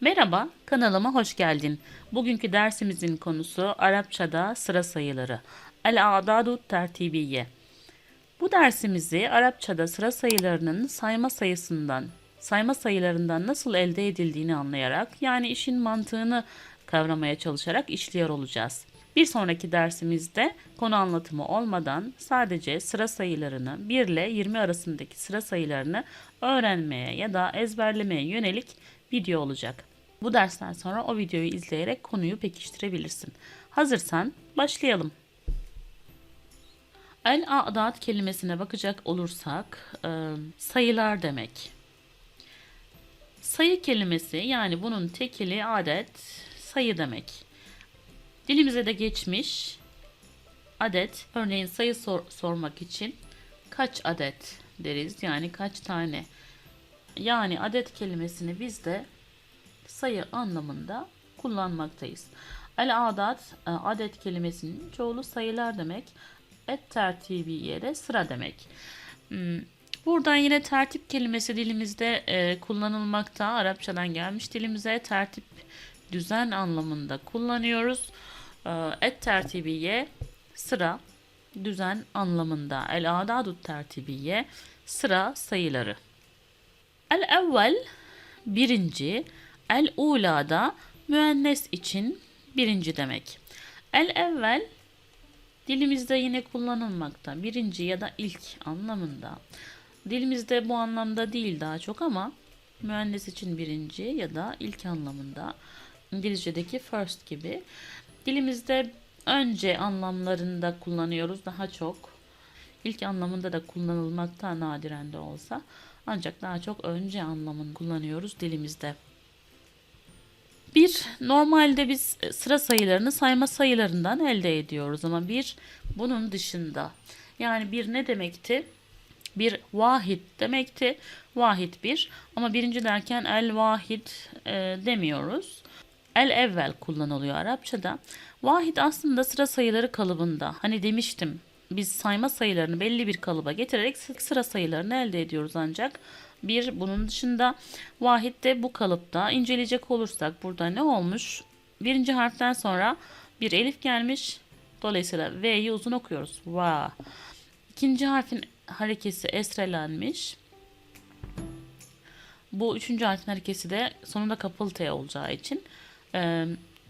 Merhaba, kanalıma hoş geldin. Bugünkü dersimizin konusu Arapçada sıra sayıları. El-A'dadu tertibiye. Bu dersimizi Arapçada sıra sayılarının sayma sayısından, sayma sayılarından nasıl elde edildiğini anlayarak, yani işin mantığını kavramaya çalışarak işliyor olacağız. Bir sonraki dersimizde konu anlatımı olmadan sadece sıra sayılarını 1 ile 20 arasındaki sıra sayılarını öğrenmeye ya da ezberlemeye yönelik video olacak. Bu dersten sonra o videoyu izleyerek konuyu pekiştirebilirsin. Hazırsan başlayalım. El adat kelimesine bakacak olursak e, sayılar demek. Sayı kelimesi yani bunun tekili adet sayı demek. Dilimize de geçmiş adet örneğin sayı sor- sormak için kaç adet deriz yani kaç tane. Yani adet kelimesini biz de sayı anlamında kullanmaktayız. El adat e, adet kelimesinin çoğulu sayılar demek. Et tertibiye de sıra demek. Hmm, Buradan yine tertip kelimesi dilimizde e, kullanılmakta. Arapçadan gelmiş dilimize tertip düzen anlamında kullanıyoruz. E, et tertibiye sıra düzen anlamında. El adadu tertibiye sıra sayıları. El evvel birinci, el ula da müennes için birinci demek. El evvel dilimizde yine kullanılmakta. Birinci ya da ilk anlamında. Dilimizde bu anlamda değil daha çok ama müennes için birinci ya da ilk anlamında. İngilizce'deki first gibi. Dilimizde önce anlamlarında kullanıyoruz daha çok. İlk anlamında da kullanılmakta nadiren de olsa. Ancak daha çok önce anlamını kullanıyoruz dilimizde. Bir, normalde biz sıra sayılarını sayma sayılarından elde ediyoruz ama bir bunun dışında. Yani bir ne demekti? Bir vahid demekti. Vahid bir ama birinci derken el vahid e, demiyoruz. El evvel kullanılıyor Arapçada. Vahid aslında sıra sayıları kalıbında. Hani demiştim biz sayma sayılarını belli bir kalıba getirerek sıra sayılarını elde ediyoruz ancak bir bunun dışında vahid de bu kalıpta inceleyecek olursak burada ne olmuş? Birinci harften sonra bir elif gelmiş. Dolayısıyla V'yi uzun okuyoruz. Va. İkinci harfin harekesi esrelenmiş. Bu üçüncü harfin harekesi de sonunda kapalı T olacağı için e,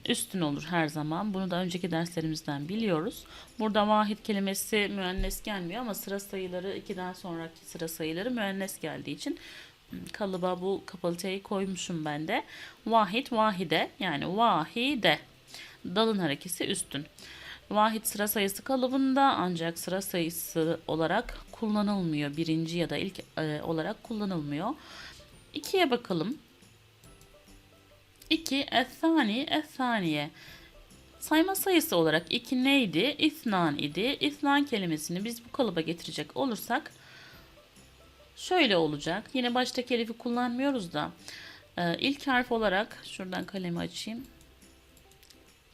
üstün olur her zaman. Bunu da önceki derslerimizden biliyoruz. Burada vahid kelimesi müennes gelmiyor ama sıra sayıları ikiden sonraki sıra sayıları müennes geldiği için kalıba bu kapalı T'yi koymuşum ben de. Vahid vahide yani vahide dalın harekesi üstün. Vahid sıra sayısı kalıbında ancak sıra sayısı olarak kullanılmıyor. Birinci ya da ilk e, olarak kullanılmıyor. İkiye bakalım. 2 ethani ethaniye. Sayma sayısı olarak 2 neydi? İthnan idi. İthnan kelimesini biz bu kalıba getirecek olursak şöyle olacak. Yine baştaki elifi kullanmıyoruz da e, ilk harf olarak şuradan kalemi açayım.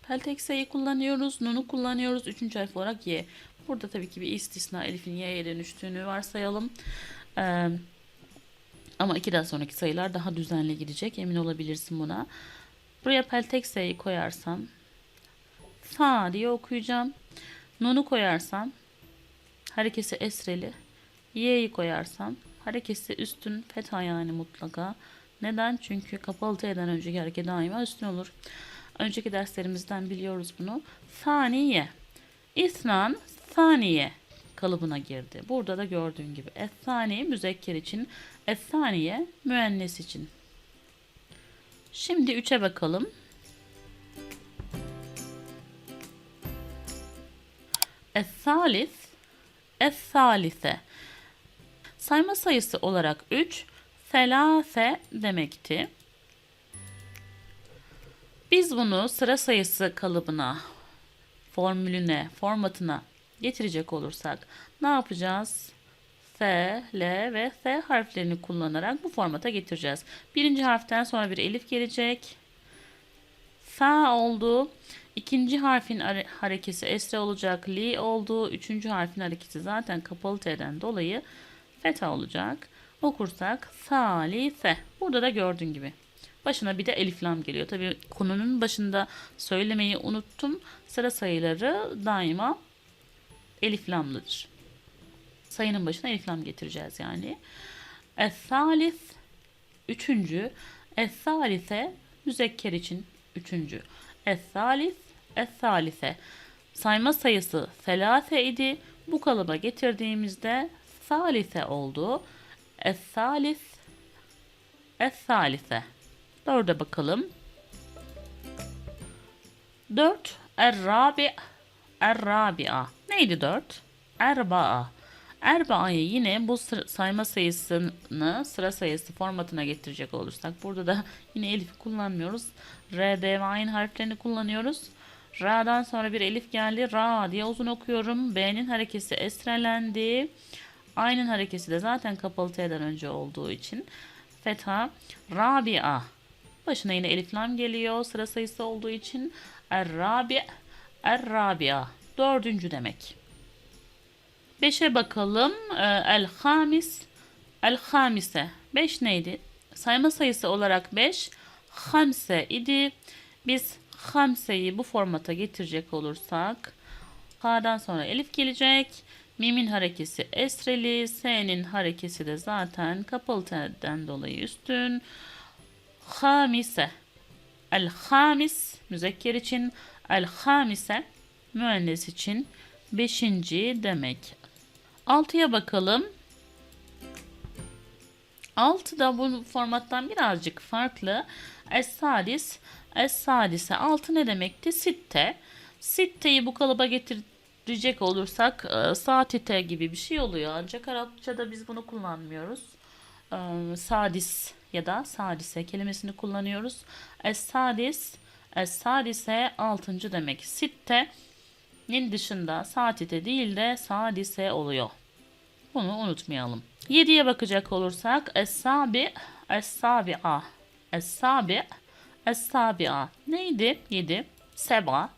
Peltekse'yi kullanıyoruz. Nun'u kullanıyoruz. Üçüncü harf olarak Y. Burada tabii ki bir istisna elifin Y'ye dönüştüğünü varsayalım. Eee ama ikiden sonraki sayılar daha düzenli gidecek. Emin olabilirsin buna. Buraya peltek S'yi koyarsam fa diye okuyacağım. Nun'u koyarsam harekesi esreli. Y'yi koyarsam harekesi üstün fetha yani mutlaka. Neden? Çünkü kapalı T'den önceki hareket daima üstün olur. Önceki derslerimizden biliyoruz bunu. Saniye. İsnan saniye kalıbına girdi. Burada da gördüğün gibi ethani müzekker için, ethaniye müennes için. Şimdi 3'e bakalım. Es-salis, es-salise. Sayma sayısı olarak 3, selase demekti. Biz bunu sıra sayısı kalıbına, formülüne, formatına getirecek olursak ne yapacağız? F, L ve F harflerini kullanarak bu formata getireceğiz. Birinci harften sonra bir elif gelecek. F oldu. İkinci harfin harekesi esre olacak. Li oldu. Üçüncü harfin hareketi zaten kapalı T'den dolayı feta olacak. Okursak salise. Burada da gördüğün gibi. Başına bir de elif lam geliyor. Tabii konunun başında söylemeyi unuttum. Sıra sayıları daima elif lamlıdır. Sayının başına elif lam getireceğiz yani. Es-salis üçüncü. Es-salise müzekker için üçüncü. Es-salis Es-salise sayma sayısı selase idi. Bu kalıba getirdiğimizde salise oldu. Es-salis Es-salise Dörde bakalım. Dört. Er-rabi Er-rabia. Neydi dört? Erbaa. Erba'yı yine bu sayma sayısını sıra sayısı formatına getirecek olursak burada da yine elif kullanmıyoruz. R, D ve aynı harflerini kullanıyoruz. Ra'dan sonra bir elif geldi. Ra diye uzun okuyorum. B'nin harekesi esrelendi. Aynın harekesi de zaten kapalı T'den önce olduğu için. Fetha. Rabia. Başına yine elif lam geliyor. Sıra sayısı olduğu için. Er-rabi. Er-rabia. Dördüncü demek. Beşe bakalım. Ee, El-hamis. El-hamise. Beş neydi? Sayma sayısı olarak beş. Hamse idi. Biz hamseyi bu formata getirecek olursak K'dan sonra elif gelecek. Mim'in harekesi esreli. S'nin harekesi de zaten kapalı T'den dolayı üstün. Hamise. El-hamis müzekker için. El-hamise müennes için beşinci demek. Altıya bakalım. Altı da bu formattan birazcık farklı. Es-sadis, es-sadise. Altı ne demekti? Sitte. Sitteyi bu kalıba getirecek olursak e, saatite gibi bir şey oluyor. Ancak Arapçada biz bunu kullanmıyoruz. E, sadis ya da sadise kelimesini kullanıyoruz. Es-sadis, es-sadise altıncı demek. Sitte'nin dışında saatite değil de sadise oluyor. Bunu unutmayalım. 7'ye bakacak olursak Es-sabi Es-sabi'a Es-sabi Es-sabi'a Neydi? 7. Seba.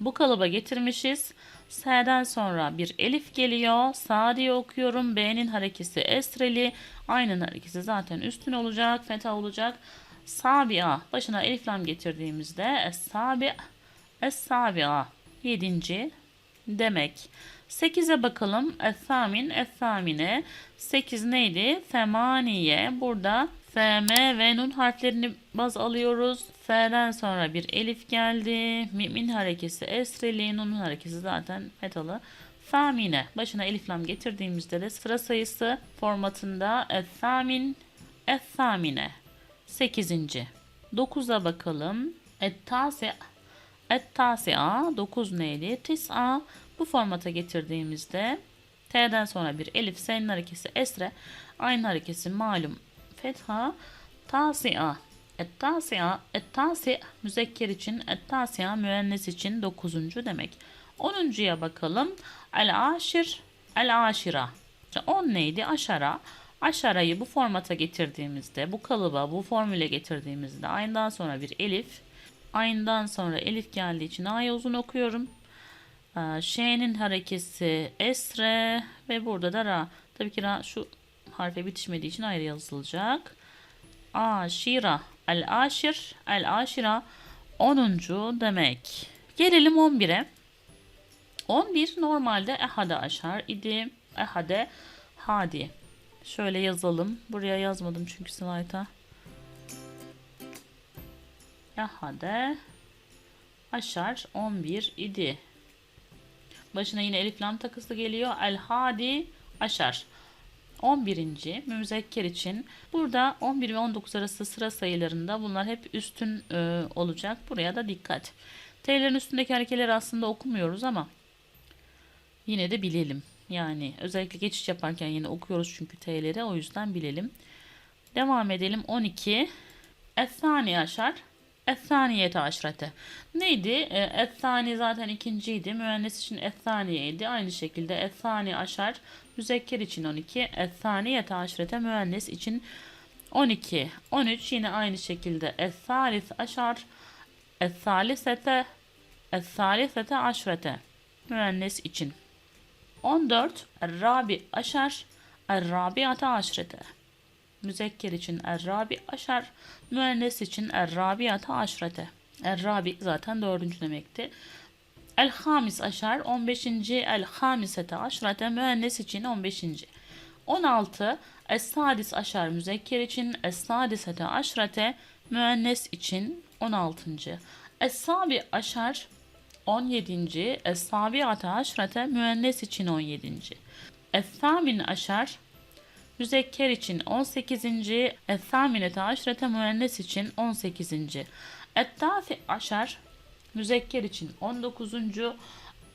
Bu kalıba getirmişiz. S'den sonra bir elif geliyor. Sa diye okuyorum. B'nin harekesi esreli. Aynı harekesi zaten üstün olacak. Feta olacak. Sabi'a. Başına elif lam getirdiğimizde Es-sabi Es-sabi'a. 7. demek. 8'e bakalım. Ethamin, ethamine. 8 neydi? Femaniye. Burada FM ve nun harflerini baz alıyoruz. F'den sonra bir elif geldi. Mimin harekesi esreli. Nun'un harekesi zaten metalı. Famine. Başına elif lam getirdiğimizde de sıra sayısı formatında ethamin, ethamine. 8. 9'a bakalım. Ettasi. Et-tasi'a 9 neydi? Tis'a bu formata getirdiğimizde T'den sonra bir elif senin harekesi esre aynı harekesi malum fetha tasi'a et-tasi'a et-tasi müzekker için et-tasi'a müennes için 9. demek. 10.ya bakalım. El-aşir el-aşira. 10 neydi? Aşara. Aşarayı bu formata getirdiğimizde, bu kalıba, bu formüle getirdiğimizde aynıdan sonra bir elif Aynıdan sonra elif geldiği için A'ya uzun okuyorum. Ee, Ş'nin harekesi esre ve burada da ra. Tabii ki ra şu harfe bitişmediği için ayrı yazılacak. Aşira. El aşir. El aşira. 10. demek. Gelelim 11'e. 11 normalde ehade aşar idi. Ehade hadi. Şöyle yazalım. Buraya yazmadım çünkü slayta. Ehade aşar 11 idi. Başına yine elif lam takısı geliyor. El hadi aşar. 11. müzekker için burada 11 ve 19 arası sıra sayılarında bunlar hep üstün e, olacak. Buraya da dikkat. T'lerin üstündeki harekeleri aslında okumuyoruz ama yine de bilelim. Yani özellikle geçiş yaparken yine okuyoruz çünkü T'leri o yüzden bilelim. Devam edelim. 12. Ethani aşar. Ethaniyete aşrete. Neydi? Ethani zaten ikinciydi. Müennes için ethaniyeydi. Aynı şekilde ethani aşar. Müzekker için 12. Ethaniyete aşrete. Müennes için 12. 13 yine aynı şekilde. Ethalis aşar. Ethalisete. Ethalisete aşrete. Müennes için. 14. Rabi aşar. Rabiate aşrete. Müzekker için er-rabi aşar, müennes için er-rabiata aşrete. Er-rabi zaten dördüncü demekti. El-hamis aşar 15. El-hamisete aşrete müennes için 15. 16. Es-sadis aşar müzekker için Es-sadisete aşrete müennes için 16. Es-sabi aşar 17. Es-sabiate aşrete müennes için 17. Es-samin aşar müzekker için 18. Es-saminete aşrete müennes için 18. Et-tasi aşar müzekker için 19.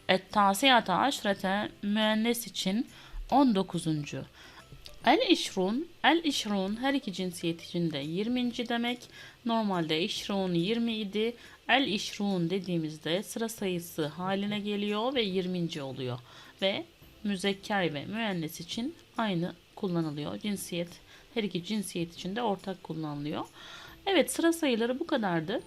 Et-tasiyata aşrete müennes için 19. El işrun, el işrun her iki cinsiyet için de 20. demek. Normalde işrun 20 idi. El işrun dediğimizde sıra sayısı haline geliyor ve 20. oluyor. Ve müzekker ve müennes için aynı kullanılıyor. Cinsiyet her iki cinsiyet için de ortak kullanılıyor. Evet sıra sayıları bu kadardı.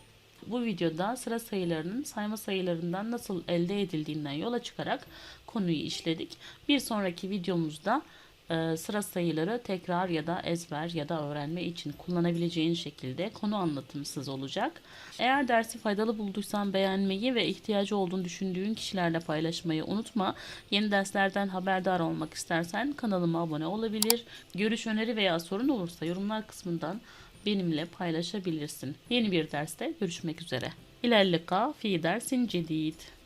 Bu videoda sıra sayılarının sayma sayılarından nasıl elde edildiğinden yola çıkarak konuyu işledik. Bir sonraki videomuzda e, sıra sayıları tekrar ya da ezber ya da öğrenme için kullanabileceğin şekilde konu anlatımsız olacak. Eğer dersi faydalı bulduysan beğenmeyi ve ihtiyacı olduğunu düşündüğün kişilerle paylaşmayı unutma. Yeni derslerden haberdar olmak istersen kanalıma abone olabilir. Görüş, öneri veya sorun olursa yorumlar kısmından benimle paylaşabilirsin. Yeni bir derste görüşmek üzere. İlerlika fi dersin cedid.